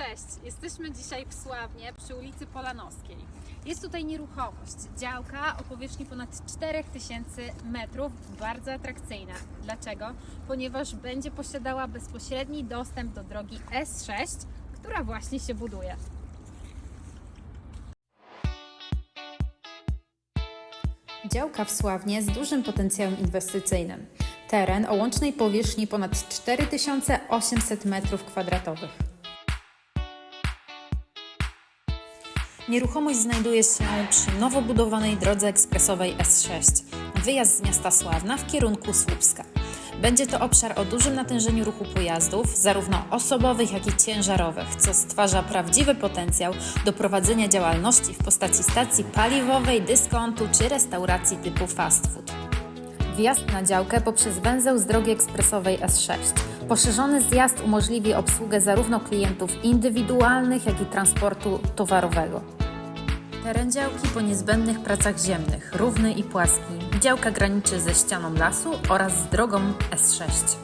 Cześć, jesteśmy dzisiaj w Sławnie przy ulicy Polanowskiej. Jest tutaj nieruchomość, działka o powierzchni ponad 4000 metrów, bardzo atrakcyjna. Dlaczego? Ponieważ będzie posiadała bezpośredni dostęp do drogi S6, która właśnie się buduje. Działka w Sławnie z dużym potencjałem inwestycyjnym. Teren o łącznej powierzchni ponad 4800 m2. Nieruchomość znajduje się przy nowo budowanej drodze ekspresowej S6, wyjazd z miasta Sławna w kierunku Słupska. Będzie to obszar o dużym natężeniu ruchu pojazdów, zarówno osobowych, jak i ciężarowych, co stwarza prawdziwy potencjał do prowadzenia działalności w postaci stacji paliwowej, dyskontu czy restauracji typu fast food. Wjazd na działkę poprzez węzeł z drogi ekspresowej S6. Poszerzony zjazd umożliwi obsługę zarówno klientów indywidualnych, jak i transportu towarowego. Teren działki po niezbędnych pracach ziemnych, równy i płaski. Działka graniczy ze ścianą lasu oraz z drogą S6.